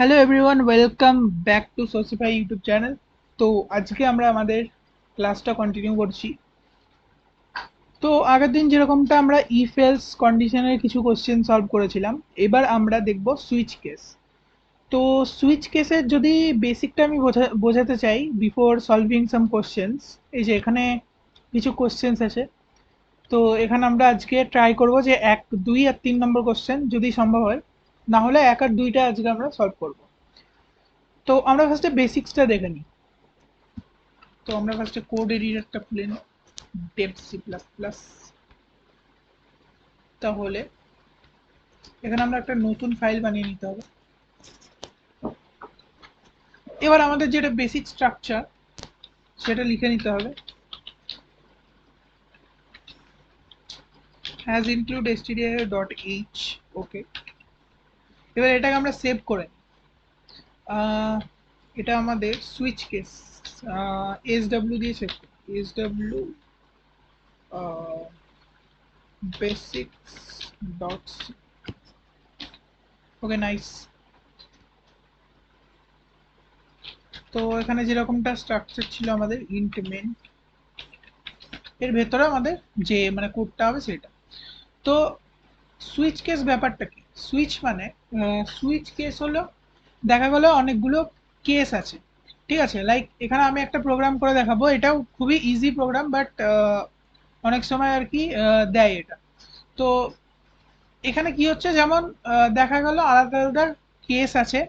Hello everyone welcome back to Socify YouTube channel তো আজকে আমরা আমাদের ক্লাসটা কন্টিনিউ করছি। তো আগের দিন যেরকমটা আমরা ইফেলস কন্ডিশনের কিছু কোশ্চেন সলভ করেছিলাম, এবার আমরা দেখব সুইচ কেস তো সুইচ কেসের যদি বেসিকটা আমি বোঝা, বোঝাতে চাই বিফোর সলভিং সাম কোশ্চেন্স এই যে এখানে কিছু কোশ্চেন্স আছে। তো এখানে আমরা আজকে ট্রাই করব যে এক, দুই আর তিন নম্বর কোশ্চেন যদি সম্ভব হয়। না হলে এক আর দুইটা আজকে আমরা সলভ করব। তো আমরা ফার্স্টে বেসিক্সটা দেখে নিই। তো আমরা ফার্স্টে কোড এডিটরটা খুলে নিই। ডেপ সি প্লাস প্লাস তাহলে এখানে আমরা একটা নতুন ফাইল বানিয়ে নিতে হবে। এবার আমাদের যেটা বেসিক স্ট্রাকচার সেটা লিখে নিতে হবে। has include stdio dot h ওকে এবার এটাকে আমরা সেভ করে এটা আমাদের সুইচ কেস এস ডাব্লিউ দিয়ে save S W basics dot okay nice তো এখানে যেরকমটা স্ট্রাকচার ছিল আমাদের ইন্ট মেন এর ভেতরে আমাদের যে মানে কোডটা হবে সেটা। তো সুইচ কেস ব্যাপারটা কি? সুইচ মানে সুইচ কেস হলো, দেখা গেলো অনেকগুলো কেস আছে। ঠিক আছে? লাইক এখানে আমি একটা প্রোগ্রাম করে দেখাবো। এটাও খুবই ইজি প্রোগ্রাম বাট অনেক সময় আর কি দেয় এটা। তো এখানে কি হচ্ছে? যেমন দেখা গেল আলাদা আলাদা কেস আছে।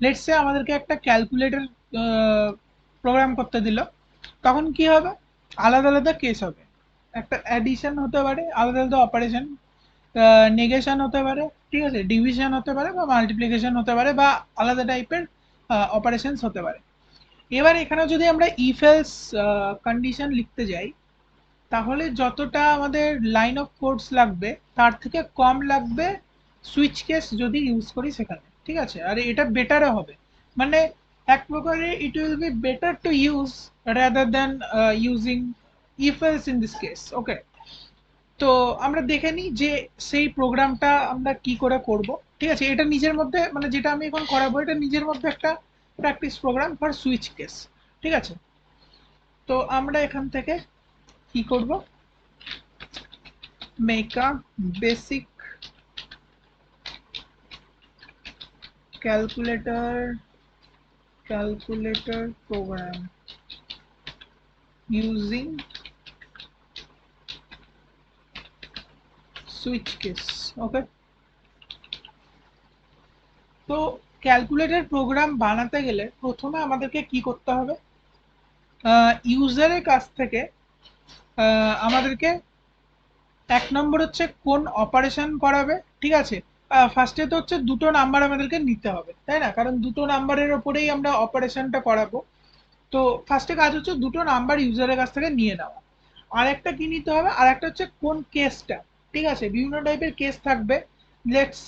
লেটসে আমাদেরকে একটা ক্যালকুলেটর প্রোগ্রাম করতে দিল। তখন কি হবে? আলাদা আলাদা কেস হবে। একটা অ্যাডিশন হতে পারে, আলাদা আলাদা অপারেশন নেগেশন হতে পারে, ঠিক আছে? ডিভিশন হতে পারে বা মাল্টিপ্লিকেশন হতে পারে বা আলাদা টাইপের অপারেশনস হতে পারে। এবার এখানে যদি আমরা ইফেলস কন্ডিশন লিখতে যাই, তাহলে যতটা আমাদের লাইন অফ কোডস লাগবে, তার থেকে কম লাগবে সুইচ কেস যদি ইউজ করি সেখানে, ঠিক আছে? আর এটা বেটারও হবে। মানে এক প্রকারে it will be better to use rather than using if else in this case okay তো আমরা দেখে নিই যে সেই প্রোগ্রামটা আমরা কি করে করব। ঠিক আছে? এটা নিজের মধ্যে মানে যেটা আমি এখন করাবো, এটা নিজের মধ্যে একটা practice program for switch case ঠিক আছে? তো আমরা এখান থেকে কি করব? Make a basic calculator calculator program using switch case okay তো ক্যালকুলেটর প্রোগ্রাম বানাতে গেলে প্রথমে আমাদেরকে কি করতে হবে? ইউজারের কাছ থেকে আমাদেরকে এক নম্বর হচ্ছে কোন অপারেশন করাবে, ঠিক আছে? ফার্স্টে তো হচ্ছে দুটো নাম্বার আমাদেরকে নিতে হবে, তাই না? কারণ দুটো নাম্বারের ওপরেই আমরা অপারেশনটা করাবো। তো ফার্স্টে কাজ হচ্ছে দুটো নাম্বার ইউজারের কাছ থেকে নিয়ে নেওয়া। আর একটা কি নিতে হবে? আর একটা হচ্ছে কোন কেসটা ঠিক আছে, বিভিন্ন টাইপের কেস থাকবে। Let's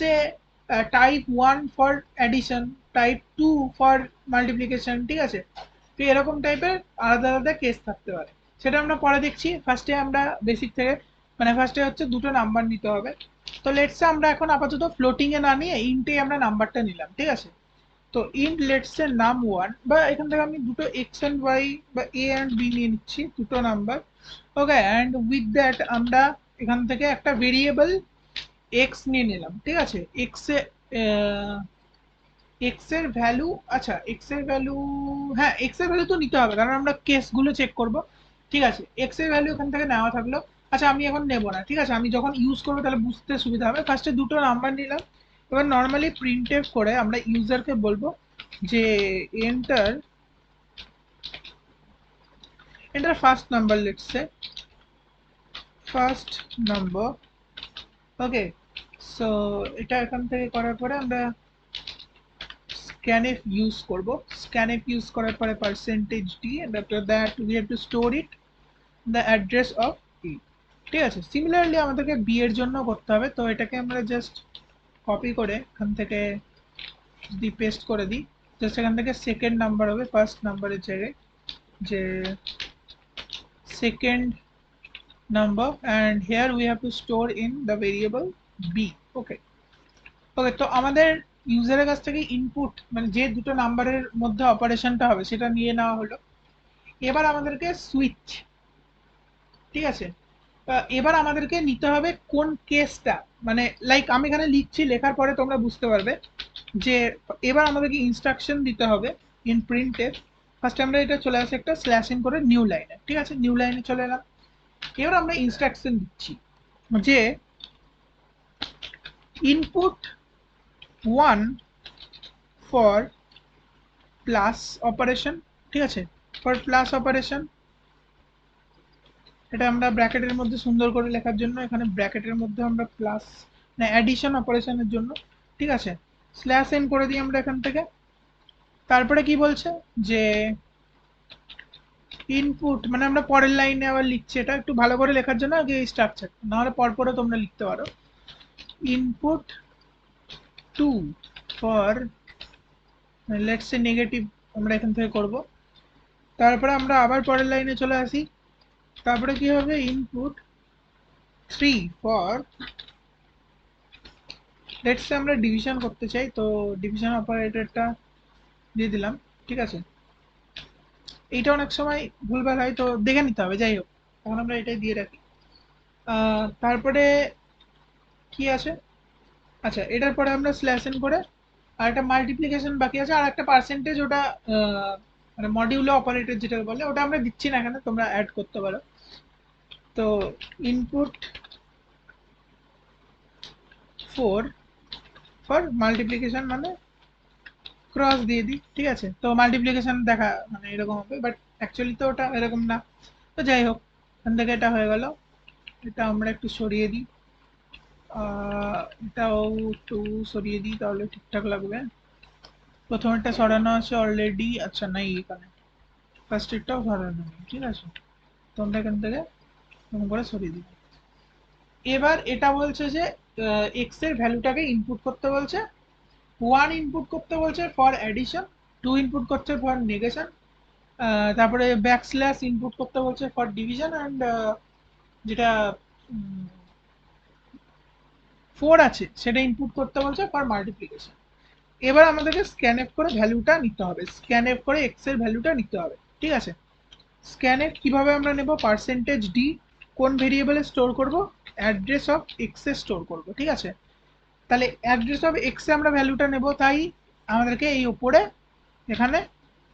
type one for addition type two for multiplication ঠিক আছে? তো এরকম টাইপের আলাদা আলাদা কেস থাকতে পারে। সেটা আমরা পরে দেখছি। ফার্স্টে আমরা বেসিক থেকে মানে ফার্স্টে হচ্ছে দুটো নাম্বার নিতে হবে। তো লেটসে আমরা এখন আপাতত ফ্লোটিং এ না নিয়ে ইন্টে আমরা নাম্বারটা নিলাম, ঠিক আছে? তো ইন্ট লেটস নাম ওয়ান বা এখান থেকে আমি দুটো এক্স অ্যান্ড ওয়াই বা এ অ্যান্ড বি নিয়ে নিচ্ছি, দুটো number okay and with that আমরা এখান থেকে একটা ভেরিয়েবল এক্স নিয়ে নিলাম, ঠিক আছে? এক্স এক্সের ভ্যালু আচ্ছা এক্সের ভ্যালু হ্যাঁ এক্সের ভ্যালু তো নিতে হবে, কারণ আমরা কেসগুলো চেক করব, ঠিক আছে? এক্সের ভ্যালু এখান থেকে নেওয়া থাকল আচ্ছা আমি এখন নেব না, ঠিক আছে? আমি যখন ইউজ করব, তাহলে বুঝতে সুবিধা হবে। ফার্স্টে দুটো নাম্বার নিলাম, এবার নর্মালি প্রিন্ট করে আমরা ইউজারকে বলব যে enter enter first number say first number okay so এটা এখান থেকে করার পরে আমরা scanf ইউজ করব। scanf ইউজ করার পরে percentage D and after that we have to store it the address of E ঠিক আছে? সিমিলারলি আমাদেরকে বি এর জন্য করতে হবে। তো এটাকে আমরা জাস্ট কপি করে এখান থেকে যদি পেস্ট করে দিই জাস্ট এখান থেকে সেকেন্ড নাম্বার হবে। ফার্স্ট নাম্বারের জায়গায় যে second number and here we have to store in the variable b. Okay. Okay তো আমাদের ইউজারের কাছ থেকে ইনপুট মানে যে দুটো নাম্বারের মধ্যে অপারেশনটা হবে সেটা নিয়ে নেওয়া হলো। এবার আমাদেরকে সুইচ ঠিক আছে? এবার আমাদেরকে নিতে হবে কোন কেসটা মানে লাইক আমি এখানে লিখছি, লেখার পরে তোমরা বুঝতে পারবে যে এবার আমাদেরকে ইনস্ট্রাকশন দিতে হবে ইন প্রিন্টের ফার্স্ট আমরা এটা চলে আসে একটা স্ল্যাশ ইন করে নিউ লাইনে ঠিক আছে? নিউ লাইনে চলে এলাম। এবার আমরা ইনস্ট্রাকশন দিচ্ছি যে input one for plus operation ঠিক আছে? ফর প্লাস অপারেশন এটা আমরা ব্র্যাকেটের মধ্যে সুন্দর করে লেখার জন্য, এখানে ব্র্যাকেটের মধ্যে আমরা প্লাস না অ্যাডিশন অপারেশনের জন্য, ঠিক আছে? স্ল্যাশ এন করে দিই আমরা এখান থেকে। তারপরে কি বলছে? যে ইনপুট মানে আমরা পরের লাইনে আবার লিখছি। এটা একটু ভালো করে লেখার জন্য আগে এই স্ট্রাকচার নাহলে পরপরে তোমরা লিখতে পারো। Input two for let's a negative আমরা এখান থেকে করব। তারপরে আমরা আবার পরের লাইনে চলে আসি। তারপরে কি হবে? ইনপুট থ্রি ফর লেটস আমরা ডিভিশন করতে চাই, তো ডিভিশন অপারেটরটা দিয়ে দিলাম। ঠিক আছে? এইটা অনেক সময় ভুলভাল হয় তো দেখে নিতে হবে, যাই হোক। তখন আমরা এটাই দিয়ে রাখি। তারপরে কি আছে? আচ্ছা এটার পরে আমরা স্ল্যাশন করে আর একটা মাল্টিপ্লিকেশন বাকি আছে আর একটা পার্সেন্টেজ ওটা মানে মডিউলো অপারেটর যেটা বলে, ওটা আমরা দিচ্ছি না এখানে, তোমরা অ্যাড করতে পারো। তো ইনপুট ফোর ফর মাল্টিপ্লিকেশন মানে ক্রস দিয়ে দিই, ঠিক আছে? তো মাল্টিপ্লিকেশন দেখা মানে এরকম হবে বাট অ্যাকচুয়ালি তো ওটা এরকম না। তো যাই হোক, এখান থেকে এটা হয়ে গেল। এটা আমরা একটু সরিয়ে দিই। এটাও একটু সরিয়ে দিই, তাহলে ঠিকঠাক লাগবে। প্রথমেরটা সরানো আছে অলরেডি আচ্ছা নাই এখানে। ফার্স্ট এরটাও সরানো নেই, ঠিক আছে? তো আমরা এখান থেকে এরকম করে সরিয়ে দিই। এবার এটা বলছে যে এক্সের ভ্যালুটাকে ইনপুট করতে বলছে ওয়ান ইনপুট করতে বলছে ফর অ্যাডিশন টু ইনপুট করছে ফর নেগেশন তারপরে ব্যাক স্ল্যাশ ইনপুট করতে বলছে ফর ডিভিশন অ্যান্ড যেটা ফোর আছে, সেটা ইনপুট করতে বলছে ফর মাল্টিপ্লিকেশন এবার আমাদেরকে স্ক্যান এফ করে ভ্যালুটা নিতে হবে। স্ক্যান এফ করে এক্সের ভ্যালুটা নিতে হবে। ঠিক আছে? স্ক্যান কীভাবে আমরা নেব? পার্সেন্টেজ ডি কোন ভেরিয়েবলে স্টোর করব? অ্যাড্রেস অফ এক্স এ স্টোর করব। ঠিক আছে? তাহলে অ্যাড্রেস অফ এক্স আমরা ভ্যালুটা নেব, তাই আমাদেরকে এই উপরে এখানে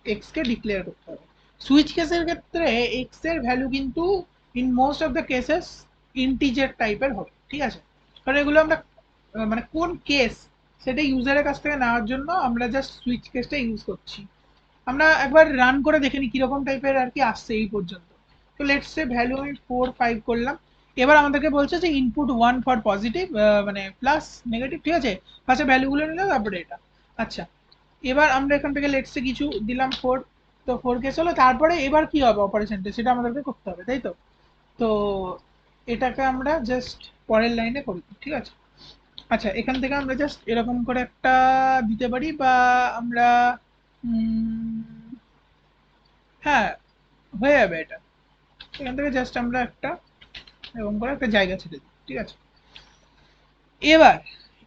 এক্স কে ডিক্লেয়ার করতে হবে। সুইচ কেসের ক্ষেত্রে এক্সের ভ্যালু কিন্তু in most of the cases integer টাইপের হবে, ঠিক আছে? কারণ এগুলো আমরা মানে কোন কেস সেটা ইউজারের কাছ থেকে নেওয়ার জন্য আমরা জাস্ট সুইচ কেসটা ইউজ করছি। আমরা একবার রান করে দেখে নিই কীরকম টাইপের আর কি আসছে এই পর্যন্ত। তো লেটস ভ্যালু আমি ফোর ফাইভ করলাম। এবার আমাদেরকে বলছে যে ইনপুট ওয়ান ফর পজিটিভ মানে প্লাস নেগেটিভ ঠিক আছে? ফার্স্টে ভ্যালুগুলো নিলাম তারপরে এটা। আচ্ছা এবার আমরা এখান থেকে লেটসে কিছু দিলাম ফোর তো ফোর কেস হলো। তারপরে এবার কি হবে অপারেশনটা সেটা আমাদেরকে করতে হবে, তাই তো? তো এটাকে আমরা জাস্ট পরের লাইনে করি, ঠিক আছে? আচ্ছা এখান থেকে আমরা জাস্ট এরকম করে একটা দিতে পারি বা আমরা হ্যাঁ হয়ে যাবে এটা। এখান থেকে জাস্ট আমরা একটা এরকম করে একটা জায়গা ছেড়ে দিই, ঠিক আছে? এবার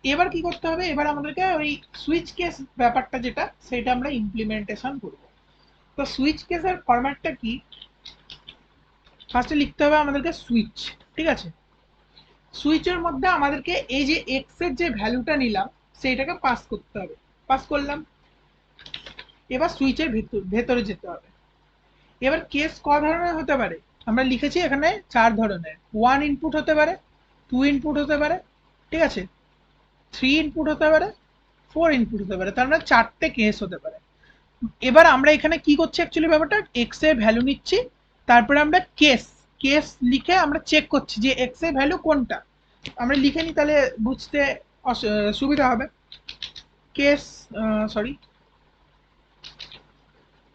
এবার কি করতে হবে? এবার আমাদেরকে ওই সুইচ কেস ব্যাপারটা যেটা, সেটা আমরা ইমপ্লিমেন্টেশন করব। তো সুইচ কেসের ফরম্যাটটা কি? ফার্স্টে লিখতে হবে আমাদেরকে সুইচ ঠিক আছে? সুইচের মধ্যে আমাদেরকে এই যে এক্সের যে ভ্যালুটা নিলাম, সেইটাকে পাস করতে হবে। পাস করলাম। এবার সুইচের ভেতর, ভেতরে যেতে হবে। এবার কেস ক ধরনের হতে পারে? আমরা লিখেছি এখানে চার ধরনের। ওয়ান ইনপুট হতে পারে টু ইনপুট হতে পারে, ঠিক আছে? থ্রি ইনপুট হতে পারে ফোর ইনপুট হতে পারে, তার মানে চারটে কেস হতে পারে। এবার আমরা এখানে কি করছি অ্যাকচুয়ালি ব্যাপারটা? এক্সের ভ্যালু নিচ্ছি, তারপরে আমরা কেস কেস লিখে আমরা চেক করছি যে এক্সের ভ্যালু কোনটা? আমরা লিখে নিই তাহলে বুঝতে সুবিধা হবে। কেস সরি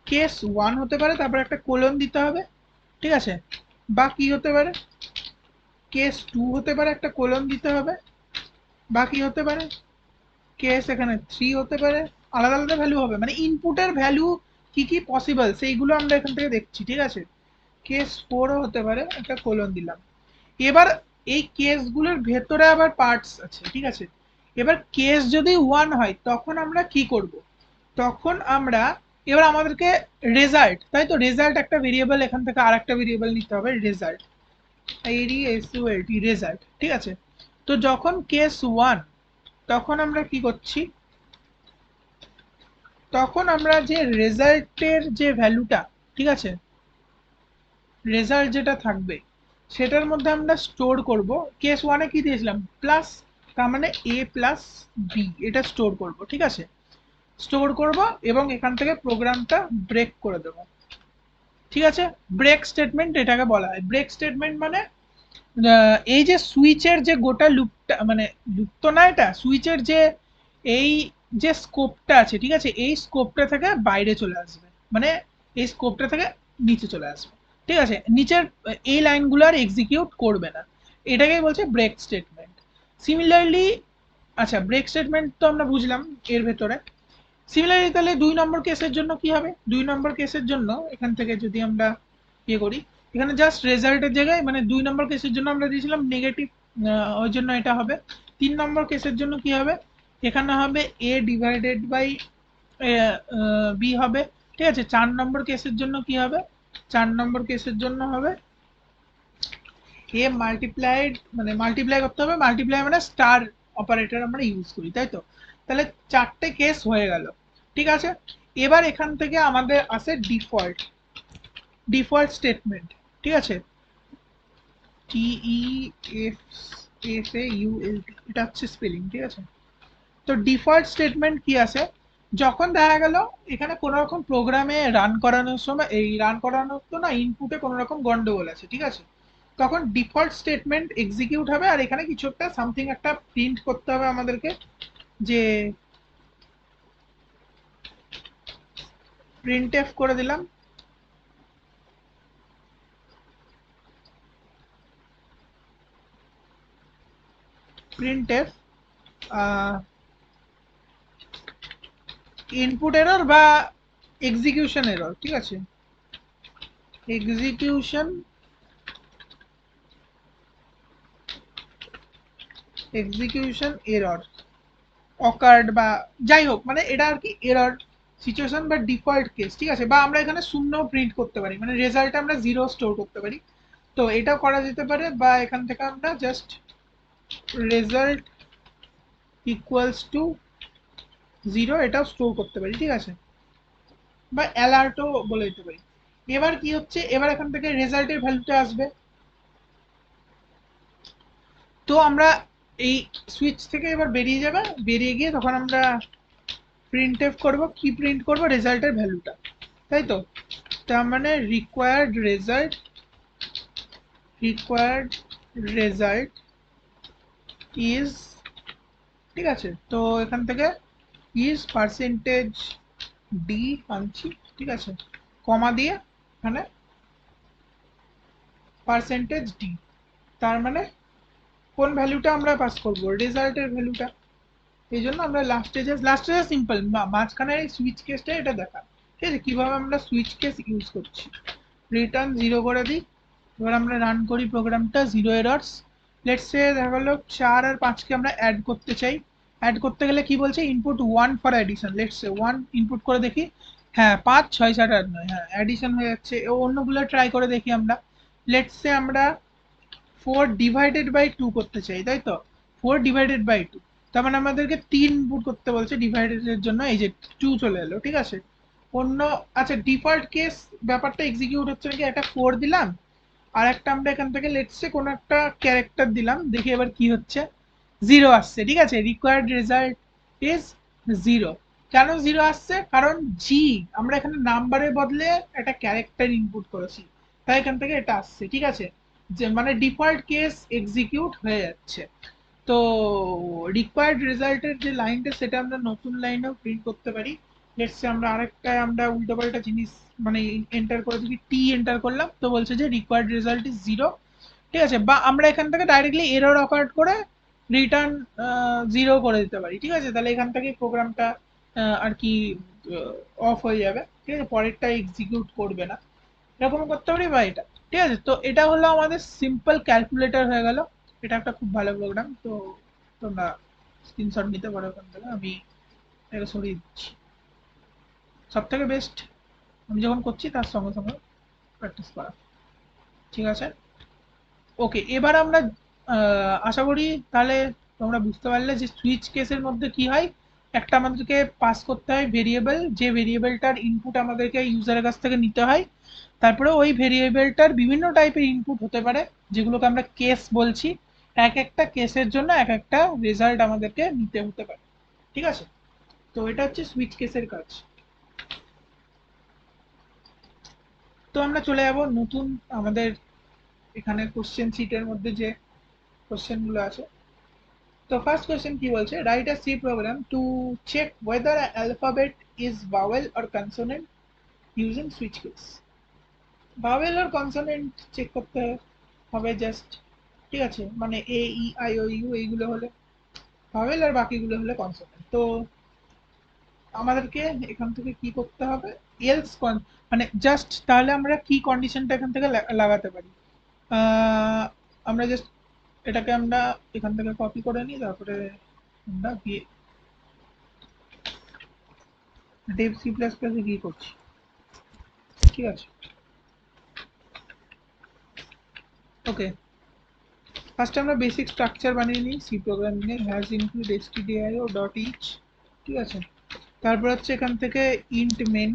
কেস ওয়ান হতে পারে, তারপর একটা কোলন দিতে হবে। ঠিক আছে? বা কি হতে পারে? কেস টু হতে পারে, একটা কোলন দিতে হবে। বা কি হতে পারে? কেস এখানে থ্রি হতে পারে। আলাদা আলাদা ভ্যালু হবে। মানে ইনপুটের ভ্যালু কি কি পসিবল সেইগুলো আমরা এখান থেকে দেখছি, ঠিক আছে? কেস ফোরও হতে পারে, একটা কোলন দিলাম। এবার এই কেসগুলোর ভেতরে আবার পার্টস আছে, ঠিক আছে? এবার কেস যদি ওয়ান হয়, তখন আমরা কি করব? তখন আমরা এবার আমাদেরকে রেজাল্ট তাই তো? রেজাল্ট একটা ভেরিয়েবল এখান থেকে আর একটা ভেরিয়েবল নিতে হবে রেজাল্ট আইডি এসইউএলটি রেজাল্ট ঠিক আছে? তো যখন কেস ওয়ান তখন আমরা কি করছি? তখন আমরা যে রেজাল্টের যে ভ্যালুটা ঠিক আছে? রেজাল্ট যেটা থাকবে, সেটার মধ্যে আমরা স্টোর করব। কেস ওয়ানে কি দিয়েছিলাম? প্লাস তার মানে এ প্লাস বি এটা স্টোর করব, ঠিক আছে? স্টোর করব এবং এখান থেকে প্রোগ্রামটা ব্রেক করে দেব। ঠিক আছে? ব্রেক স্টেটমেন্ট এটাকে বলা হয়। ব্রেক স্টেটমেন্ট মানে এই যে সুইচের যে গোটা লুপটা মানে লুপ তো না এটা, সুইচের যে এই যে স্কোপটা আছে, ঠিক আছে? এই স্কোপটা থেকে বাইরে চলে আসবে। মানে এই স্কোপটা থেকে নিচে চলে আসবে। ঠিক আছে? নিচের এই লাইনগুলো আর এক্সিকিউট করবে না। এটাকেই বলছে ব্রেক স্টেটমেন্ট। সিমিলারলি আচ্ছা ব্রেক স্টেটমেন্ট তো আমরা বুঝলাম এর ভেতরে। সিমিলারলি তাহলে দুই নম্বর কেসের জন্য কি হবে? দুই নম্বর কেসের জন্য এখান থেকে যদি আমরা ইয়ে করি, এখানে জাস্ট রেজাল্টের জায়গায় মানে দুই নম্বর কেসের জন্য আমরা দিয়েছিলাম নেগেটিভ ওই জন্য এটা হবে। তিন নম্বর কেসের জন্য কি হবে? এখানে হবে এ ডিভাইডেড বাই বি হবে। ঠিক আছে? চার নম্বর কেসের জন্য কি হবে? চার নম্বর কেসের জন্য হবে এ মাল্টিপ্লাইড মানে মাল্টিপ্লাই করতে হবে। মাল্টিপ্লাই মানে স্টার অপারেটর আমরা ইউজ করি, তাই তো? তাহলে চারটে কেস হয়ে গেল। ঠিক আছে? এবার এখান থেকে আমাদের আসে ডিফল্ট। ডিফল্ট স্টেটমেন্ট, ঠিক আছে? T E F F A U L এটা হচ্ছে স্পেলিং, ঠিক আছে? তো ডিফল্ট স্টেটমেন্ট কি আছে? যখন দেখা গেল এখানে কোনো রকম প্রোগ্রামে রান করানোর সময়, এই রান করানোর তো না ইনপুটে কোনো রকম গন্ডগোল আছে, ঠিক আছে? তখন ডিফল্ট স্টেটমেন্ট এক্সিকিউট হবে, আর এখানে কিছু একটা সামথিং একটা প্রিন্ট করতে হবে আমাদেরকে, যে প্রিন্ট এফ করে দিলাম। প্রিন্ট এফ ইনপুট এরর বা এক্সিকিউশন এরর ঠিক আছে? এক্সিকিউশন এক্সিকিউশন এরর অকার্ড বা যাই হোক মানে এটা আর কি এরর সিচুয়েশন বা ডিফল্ট কেস ঠিক আছে? বা আমরা এখানে শূন্য প্রিন্ট করতে পারি মানে রেজাল্ট আমরা জিরো স্টোর করতে পারি। তো এটাও করা যেতে পারে বা এখান থেকে আমরা just result equals to zero এটাও স্টোর করতে পারি, ঠিক আছে? বা অ্যালার্টও বলে দিতে পারি। এবার কি হচ্ছে? এবার এখান থেকে রেজাল্টের ভ্যালুটা আসবে। তো আমরা এই সুইচ থেকে এবার বেরিয়ে যাবে, বেরিয়ে গিয়ে তখন আমরা প্রিন্ট এফ করব, কি প্রিন্ট করব রেজাল্টের ভ্যালুটা তাই তো? তার মানে required result required result is ঠিক আছে? তো এখান থেকে ইজ পার্সেন্টেজ ডি আনছি, ঠিক আছে? কমা দিয়ে এখানে পার্সেন্টেজ ডি তার মানে কোন ভ্যালুটা আমরা পাস করব? রেজাল্টের ভ্যালুটা এই জন্য আমরা লাস্টে জাস্ট লাস্টে জাস্ট সিম্পল মাঝখানে সুইচ কেসটা এটা দেখা ঠিক আছে? কীভাবে আমরা সুইচ কেস ইউজ করছি? রিটার্ন জিরো করে দিই। এবার আমরা রান করি প্রোগ্রামটা জিরো এরর্স লেটস দেখা গেলো চার আর পাঁচকে আমরা অ্যাড করতে চাই। অ্যাড করতে গেলে কি বলছে? Input one for addition let's one input করে দেখি। হ্যাঁ পাঁচ, ছয়, সাত, আট, নয় হ্যাঁ অ্যাডিশন হয়ে যাচ্ছে। ও অন্যগুলো ট্রাই করে দেখি আমরা। লেটস আমরা ফোর ডিভাইডেড বাই টু করতে চাই, তাই তো? ফোর ডিভাইডেড বাই টু তার মানে আমাদেরকে তিন করতে বলছে ডিভাইডেডের জন্য, এই যে টু চলে এলো, ঠিক আছে? অন্য আচ্ছা ডিফল্ট কেস ব্যাপারটা এক্সিকিউট হচ্ছে নাকি? একটা ফোর দিলাম, আর একটা আমরা এখান থেকে লেটসে কোনো একটা ক্যারেক্টার দিলাম, দেখি এবার কি হচ্ছে। জিরো আসছে, ঠিক আছে? রিকোয়ার্ড রেজাল্ট ইজ জিরো কেন জিরো আসছে? কারণ জি আমরা এখানে নাম্বারের বদলে একটা ক্যারেক্টার ইনপুট করেছি। তাই এখান থেকে এটা আসছে, ঠিক আছে? যে মানে ডিফল্ট কেস এক্সিকিউট হয়ে যাচ্ছে। তো রিকোয়ার্ড রেজাল্টের যে লাইনটা সেটা আমরা নতুন লাইনেও প্রিন্ট করতে পারি। লেটসে আমরা আরেকটা আমরা উল্টোপাল্টা জিনিস মানে এন্টার করে যদি টি এন্টার করলাম, তো বলছে যে রিকোয়ার্ড রেজাল্ট ইজ জিরো ঠিক আছে? বা আমরা এখান থেকে ডাইরেক্টলি এরর অকার্ড করে রিটার্ন জিরো করে দিতে পারি। ঠিক আছে? তাহলে এখান থেকে প্রোগ্রামটা আর কি অফ হয়ে যাবে। ঠিক আছে? পরেরটা এক্সিকিউট করবে না। এরকম করতে পারি বা এটা? ঠিক আছে? তো এটা হলো আমাদের সিম্পল ক্যালকুলেটর হয়ে গেল। এটা একটা খুব ভালো প্রোগ্রাম তো তোমরা স্ক্রিনশট নিতে পারো ওখান থেকে, আমি এটা সরিয়ে দিচ্ছি। সব থেকে বেস্ট আমি যখন করছি তার সঙ্গে সঙ্গে প্র্যাকটিস করা। ঠিক আছে? ওকে এবার আমরা আশা করি তাহলে তোমরা বুঝতে পারলে যে সুইচ কেসের মধ্যে কি হয়। একটা আমাদেরকে পাস করতে হয় ভেরিয়েবল যে ভেরিয়েবলটার ইনপুট আমাদেরকে ইউজারের কাছ থেকে নিতে হয়। তারপরে ওই ভেরিয়েবলটার বিভিন্ন টাইপের ইনপুট হতে পারে, যেগুলোকে আমরা কেস বলছি। এক একটা কেসের জন্য এক একটা রেজাল্ট আমাদেরকে নিতে হতে পারে। ঠিক আছে? তো এটা হচ্ছে সুইচ কেসের কাজ। তো আমরা চলে যাব নতুন আমাদের এখানে কোশ্চেন সিটের মধ্যে যে কোশ্চেনগুলো আছে। তো ফার্স্ট কোশ্চেন কি বলছে? Write a C program to check whether alphabet is vowel or consonant using switch case vowel R consonant check করতে হবে জাস্ট ঠিক আছে মানে এ ই আই ও ইউ এইগুলো হলে ভাওয়েল আর বাকিগুলো হলে কনসোনেন্ট তো আমাদেরকে এখান থেকে কি করতে হবে? এলস মানে জাস্ট তাহলে আমরা কি কন্ডিশনটা এখান থেকে লাগাতে পারি? আমরা জাস্ট এটাকে আমরা এখান থেকে কপি করে নিই, তারপরে আমরা গিয়ে ডেভ সি প্লাস প্লাসে কি করছি। ঠিক আছে? ওকে ফার্স্ট আমরা বেসিক স্ট্রাকচার বানিয়ে নিই সি প্রোগ্রামিং এর hash include STDIO dot H ঠিক আছে? তারপর হচ্ছে এখান থেকে ইন্ট মেন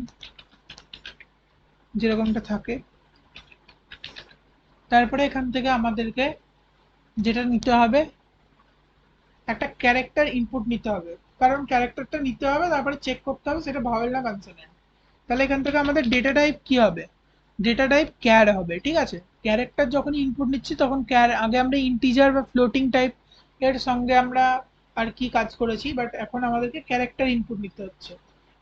যেরকমটা থাকে। তারপরে এখান থেকে আমাদেরকে যেটা নিতে হবে, একটা ক্যারেক্টার ইনপুট নিতে হবে। কারণ ক্যারেক্টারটা নিতে হবে, তারপরে চেক করতে হবে, সেটা ভাওয়েল না কনসোনেন্ট তাহলে এখান থেকে আমাদের ডেটা টাইপ কি হবে? ডেটা টাইপ ক্যার হবে, ঠিক আছে? ক্যারেক্টার যখন ইনপুট নিচ্ছি, তখন ক্যার আগে আমরা ইন্টিজার বা ফ্লোটিং টাইপের সঙ্গে আমরা আর কি কাজ করেছি বাট এখন আমাদেরকে ক্যারেক্টার ইনপুট নিতে হচ্ছে।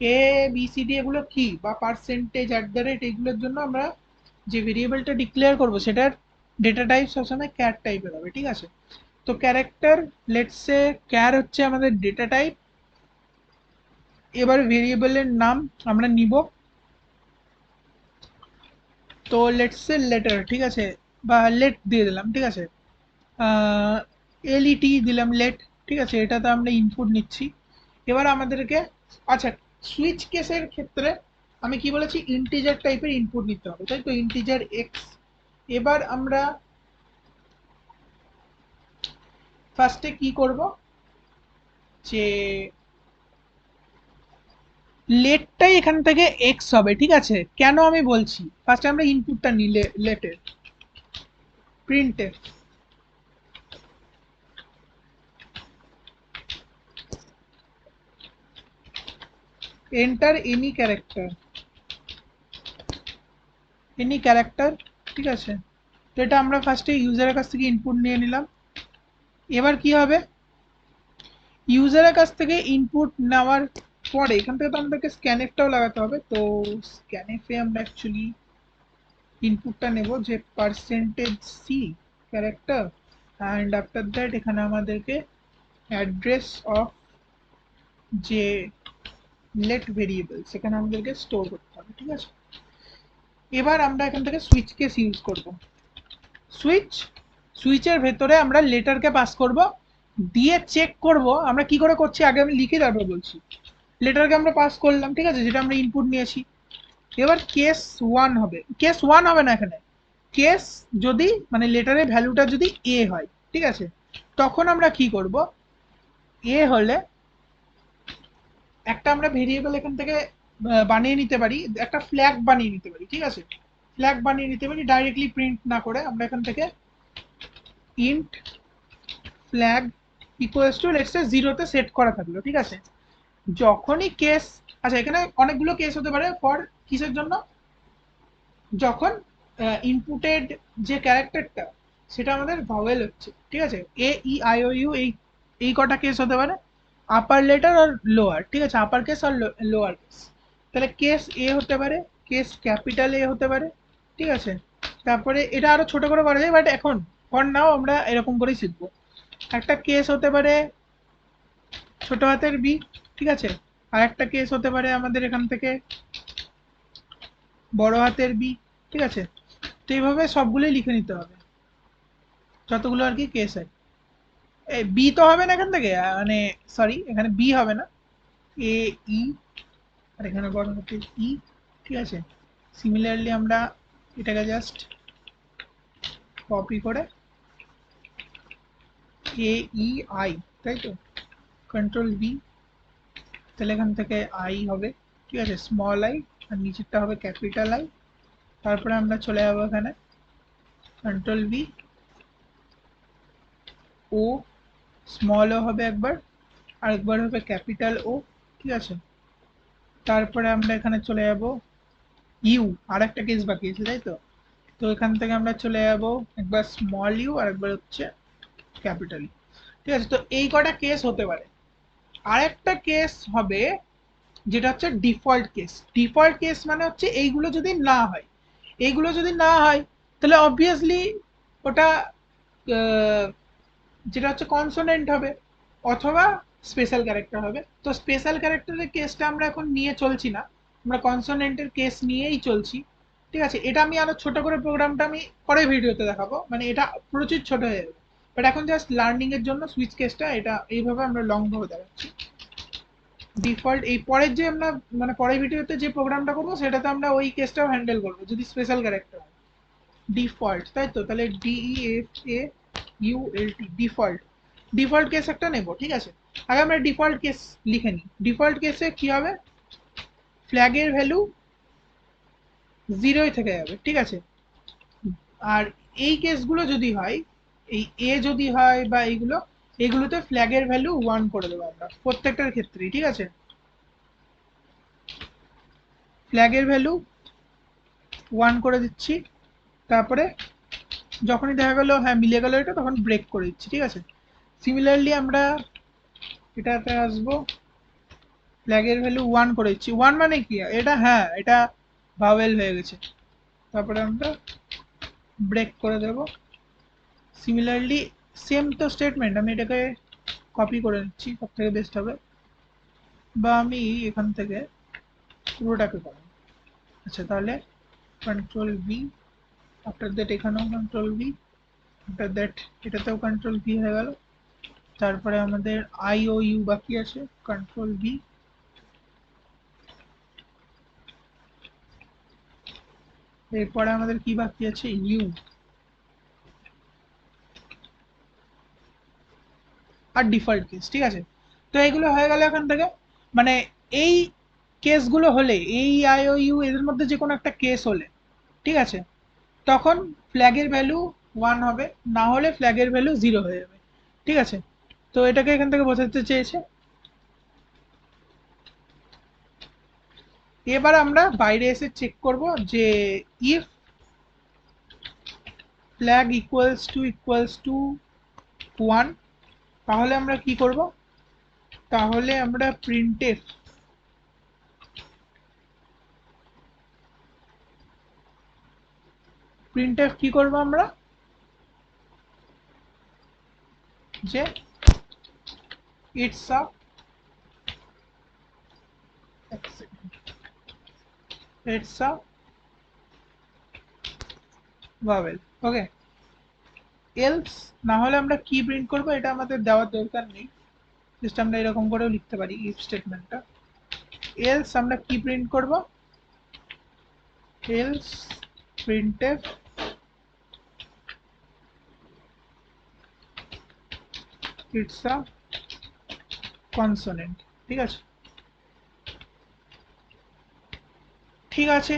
এ বি সি ডি এগুলো কি? বা পার্সেন্টেজ অ্যাট দ্য রেট এগুলোর জন্য আমরা যে ভেরিয়েবলটা ডিক্লেয়ার করব, সেটার ডেটা টাইপ সবসময় ক্যার টাইপের হবে, ঠিক আছে? তো ক্যারেক্টার লেটসে ক্যার হচ্ছে আমাদের ডেটা টাইপ এবার ভেরিয়েবলের নাম আমরা নিব। তো লেটসে লেটার ঠিক আছে? বা লেট দিয়ে দিলাম, ঠিক আছে? এলইটি দিলাম লেট ঠিক আছে? এটাতে আমরা ইনপুট নিচ্ছি। এবার আমাদেরকে আচ্ছা সুইচ কেসের ক্ষেত্রে আমি কি বলেছি? ইন্টিজার টাইপের ইনপুট নিতে হবে, তাই তো? ইন্টিজার এক্স এবার আমরা ফার্স্টে কি করব? যে লেটটাই এখান থেকে এক্স হবে, ঠিক আছে? কেন আমি বলছি? ফার্স্টে আমরা ইনপুটটা নিলে লেটের প্রিন্টে enter any character any character ঠিক আছে? তো এটা আমরা ফার্স্টে ইউজারের কাছ থেকে ইনপুট নিয়ে নিলাম। এবার কি হবে? ইউজারের কাছ থেকে ইনপুট নেওয়ার পরে এখান থেকে তো আমাদেরকে স্ক্যানএফটাও লাগাতে হবে, তো স্ক্যানএফে আমরা অ্যাকচুয়ালি ইনপুটটা নেব যে percentage C character and after that এখানে আমাদেরকে অ্যাড্রেস অফ যে লেট ভেরিয়েবল সেখানে আমাদেরকে স্টোর করতে হবে, ঠিক আছে? এবার আমরা এখান থেকে সুইচ কেস ইউজ করব। সুইচ সুইচের ভেতরে আমরা লেটারকে পাস করব, দিয়ে চেক করব, আমরা কি করে করছি? আগে আমি লিখে তারপর বলছি। লেটারকে আমরা পাস করলাম, ঠিক আছে? যেটা আমরা ইনপুট নিয়েছি। এবার কেস ওয়ান হবে। কেস ওয়ান হবে না এখানে। কেস যদি মানে লেটারের ভ্যালুটা যদি এ হয়, ঠিক আছে? তখন আমরা কি করব? এ হলে একটা আমরা ভেরিয়েবল এখান থেকে বানিয়ে নিতে পারি। একটা ফ্ল্যাগ বানিয়ে নিতে পারি, ঠিক আছে? ফ্ল্যাগ বানিয়ে নিতে পারি ডাইরেক্টলি প্রিন্ট না করে আমরা এখান থেকে int flag equals to let's জিরোতে সেট করা থাকল, ঠিক আছে? যখনই কেস আচ্ছা এখানে অনেকগুলো কেস হতে পারে ফর কিসের জন্য? যখন ইনপুটেড যে ক্যারেক্টারটা সেটা আমাদের ভাওয়েল হচ্ছে, ঠিক আছে? এ ই আই ও ইউ এই এই কটা কেস হতে পারে। আপার লেটার আর লোয়ার ঠিক আছে? আপার কেস আর লোয়ার কেস তাহলে কেস এ হতে পারে কেস ক্যাপিটাল এ হতে পারে, ঠিক আছে? তারপরে এটা আরও ছোট করে করা যায় বাট এখন ফর নাও আমরা এরকম করেই শিখব। একটা কেস হতে পারে, ছোট হাতের বি ঠিক আছে? আর একটা কেস হতে পারে আমাদের এখান থেকে বড় হাতের বি ঠিক আছে? তো এইভাবে সবগুলোই লিখে নিতে হবে। যতগুলো আর কি কেস হয়। বি তো হবে না এখান থেকে? মানে সরি এখানে বি হবে না। এ ই আর এখানে বড় হচ্ছে ই ঠিক আছে? সিমিলারলি আমরা এটাকে জাস্ট কপি করে এ ই আই তাই তো? কন্ট্রোল বি তাহলে এখান থেকে আই হবে, ঠিক আছে? স্মল আই আর নিচেরটা হবে ক্যাপিটাল আই তারপরে আমরা চলে যাব এখানে। Control B O small O হবে একবার, আরেকবার হবে ক্যাপিটাল ও ঠিক আছে? তারপরে আমরা এখানে চলে যাব ইউ আর একটা কেস বাকি আছে, তাই তো? তো এখান থেকে আমরা চলে যাব একবার স্মল ইউ আর একবার হচ্ছে ক্যাপিটাল ঠিক আছে? তো এই কটা কেস হতে পারে। আরেকটা কেস হবে, যেটা হচ্ছে ডিফল্ট কেস ডিফল্ট কেস মানে হচ্ছে এইগুলো যদি না হয়। এইগুলো যদি না হয়, তাহলে অবভিয়াসলি ওটা যেটা হচ্ছে কনসোনেন্ট হবে, অথবা স্পেশাল ক্যারেক্টার হবে। তো স্পেশাল ক্যারেক্টারের কেসটা আমরা এখন নিয়ে চলছি না। আমরা কনসোনেন্টের কেস নিয়েই চলছি। ঠিক আছে? এটা আমি আরও ছোট করে প্রোগ্রামটা আমি পরে ভিডিওতে দেখাবো। মানে এটা প্রচুর ছোট হয়ে যাবে। বাট এখন জাস্ট লার্নিং এর জন্য সুইচ কেসটা এটা এইভাবে আমরা লং ভাবে দেখাচ্ছি। ডিফল্ট এই পরের যে আমরা মানে পরের ভিডিওতে যে প্রোগ্রামটা করব, সেটাতে আমরা ওই কেসটাও হ্যান্ডেল করব, যদি স্পেশাল ক্যারেক্টার হয়। ডিফল্ট তাই তো? তাহলে D E F A U L T default default case একটা নেব, ঠিক আছে? আগে আমরা ডিফল্ট কেস লিখে নিই। ডিফল্ট কেসে কি হবে? ফ্ল্যাগের ভ্যালু জিরোই থেকে যাবে, ঠিক আছে? আর এই কেসগুলো যদি হয় এই এ যদি হয় বা এইগুলো, এগুলোতে ফ্ল্যাগের ভ্যালু ওয়ান করে দেবো আমরা, প্রত্যেকটার ক্ষেত্রেই, ঠিক আছে? ফ্ল্যাগের ভ্যালু ওয়ান করে দিচ্ছি, তারপরে যখনই দেখা গেলো হ্যাঁ মিলে গেলো এটা, তখন ব্রেক করে দিচ্ছি, ঠিক আছে? সিমিলারলি আমরা এটাতে আসব ফ্ল্যাগের ভ্যালু ওয়ান করে দিচ্ছি। ওয়ান মানে কি? এটা হ্যাঁ এটা ভাওয়েল হয়ে গেছে। তারপরে আমরা ব্রেক করে দেব। সিমিলারলি সেম তো স্টেটমেন্ট আমি এটাকে কপি করে নিচ্ছি সব থেকে বেস্ট হবে। বা আমি এখান থেকে পুরোটাকে করাই আচ্ছা তাহলে কন্ট্রোল ভি আফটার দ্যাট এখানেও কন্ট্রোল ভি আফটার দ্যাট এটাতেও কন্ট্রোল ভি হয়ে গেল। তারপরে আমাদের আই ও ইউ বাকি আছে কন্ট্রোল ভি এরপরে আমাদের কি বাকি আছে? ইউ আর ডিফল্ট কেস ঠিক আছে? তো এইগুলো হয়ে গেল এখান থেকে। মানে এই কেসগুলো হলে, এই আই ও ইউ এদের মধ্যে যে কোনো একটা কেস হলে, ঠিক আছে? তখন ফ্ল্যাগের ভ্যালু ওয়ান হবে, না হলে ফ্ল্যাগের ভ্যালু জিরো হয়ে যাবে, ঠিক আছে? তো এটাকে এখান থেকে বোঝাতে চেয়েছে। এবার আমরা বাইরে এসে চেক করব যে if flag equals to equals to one তাহলে আমরা কি করব? তাহলে আমরা প্রিন্টেফ প্রিন্টেফ কি করব আমরা? যে it's a it's a vowel okay else? না হলে আমরা কি প্রিন্ট করব? এটা আমাদের দেওয়ার দরকার নেই। জাস্ট আমরা এরকম করেও লিখতে পারি ইফ স্টেটমেন্টটা এলস আমরা কি প্রিন্ট করব? Else printf it's a consonant ঠিক আছে? ঠিক আছে,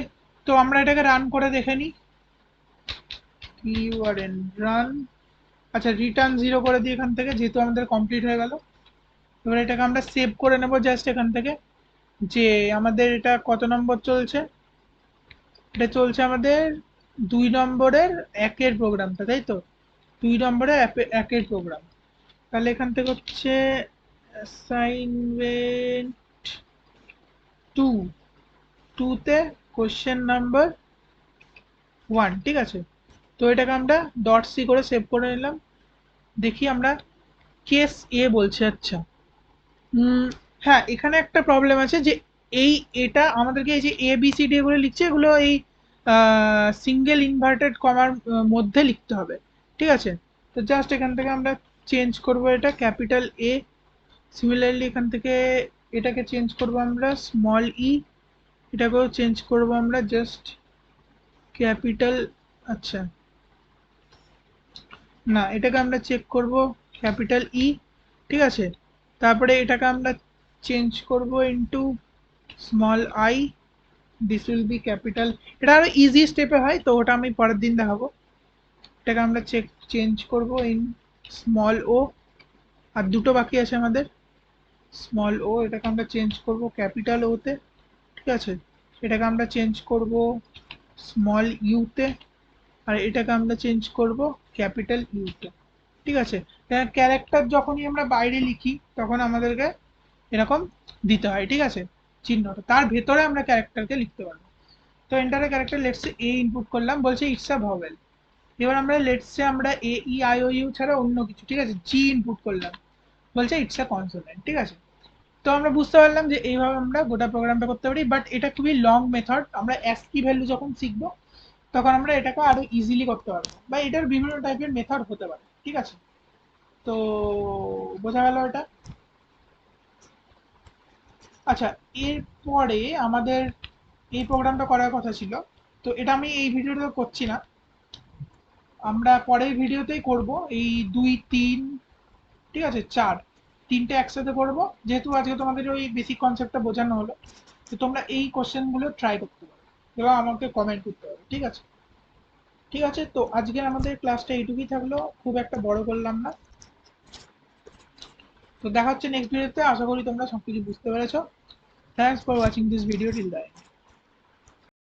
তো আমরা এটাকে রান করে দেখে নিই। ইউআরএন রান আচ্ছা রিটার্ন জিরো করে দিই এখান থেকে, যেহেতু আমাদের কমপ্লিট হয়ে গেল, এবার এটাকে আমরা সেভ করে নেব জাস্ট এখান থেকে। যে আমাদের এটা কত নম্বর চলছে? এটা চলছে আমাদের দুই নম্বরের একের প্রোগ্রামটা তাই তো? দুই নম্বরের অ্যাপে- একের প্রোগ্রাম তাহলে এখান থেকে হচ্ছে অ্যাসাইনমেন্ট টু টুতে কোশ্চেন নাম্বার ওয়ান ঠিক আছে? তো এটাকে আমরা ডট সি করে সেভ করে নিলাম। দেখি আমরা কেস এ বলছে আচ্ছা। হ্যাঁ এখানে একটা প্রবলেম আছে যে এই এটা আমাদেরকে এই যে এ বি সি ডি এগুলো লিখছে, এগুলো এই সিঙ্গেল ইনভার্টেড কমার মধ্যে লিখতে হবে। ঠিক আছে? তো জাস্ট এখান থেকে আমরা চেঞ্জ করব এটা ক্যাপিটাল এ সিমিলারলি এখান থেকে এটাকে চেঞ্জ করব আমরা স্মল ই এটাকেও চেঞ্জ করব আমরা জাস্ট ক্যাপিটাল আচ্ছা। না, এটাকে আমরা চেক করব ক্যাপিটাল ই ঠিক আছে? তারপরে এটাকে আমরা চেঞ্জ করব into small I this will be capital এটা আরও ইজি স্টেপে হয়, তো ওটা আমি পরের দিন দেখাবো। এটাকে আমরা চেক চেঞ্জ করব ইন স্মল ও আর দুটো বাকি আছে আমাদের। স্মল ও এটাকে আমরা চেঞ্জ করব ক্যাপিটাল ওতে ঠিক আছে? এটাকে আমরা চেঞ্জ করব স্মল ইউতে আর এটাকে আমরা চেঞ্জ করব ক্যাপিটাল ইউতে ঠিক আছে? ক্যারেক্টার যখনই আমরা বাইরে লিখি, তখন আমাদেরকে এরকম দিতে হয়, ঠিক আছে? চিহ্নটা। তার ভেতরে আমরা ক্যারেক্টারকে লিখতে পারব। তো এন্টারে ক্যারেক্টার লেটসে এ ইনপুট করলাম, বলছে ইটস আ ভভেল এবার আমরা লেটসে আমরা এ ই আই ও ইউ ছাড়া অন্য কিছু, ঠিক আছে? জি ইনপুট করলাম। বলছে ইটস আ কনসোনেন্ট ঠিক আছে? তো আমরা বুঝতে পারলাম যে এইভাবে আমরা গোটা প্রোগ্রামটা করতে পারি বাট এটা খুবই লং মেথড আমরা অ্যাসকি ভ্যালু যখন শিখব তখন আমরা এটাকে আরও ইজিলি করতে পারব। বা এটার বিভিন্ন টাইপের মেথড হতে পারে, ঠিক আছে? তো বোঝা গেল এটা? আচ্ছা এরপরে আমাদের এই প্রোগ্রামটা করার কথা ছিল। তো এটা আমি এই ভিডিওতে করছি না। আমরা পরের ভিডিওতেই করব। এই দুই, তিন, ঠিক আছে, চার, তিনটে একসাথে করব। যেহেতু আজকে তোমাদের ওই বেসিক কনসেপ্টটা বোঝানো হলো, তো তোমরা এই কোশ্চেনগুলো ট্রাই করতে পারো। এবং আমাকে কমেন্ট করতে হবে, ঠিক আছে? ঠিক আছে, তো আজকে আমাদের ক্লাসটা এইটুকুই থাকল, খুব একটা বড় করলাম না। তো দেখা হচ্ছে নেক্সট ভিডিওতে আশা করি তোমরা সবকিছু বুঝতে পেরেছ। Thanks for watching this video till the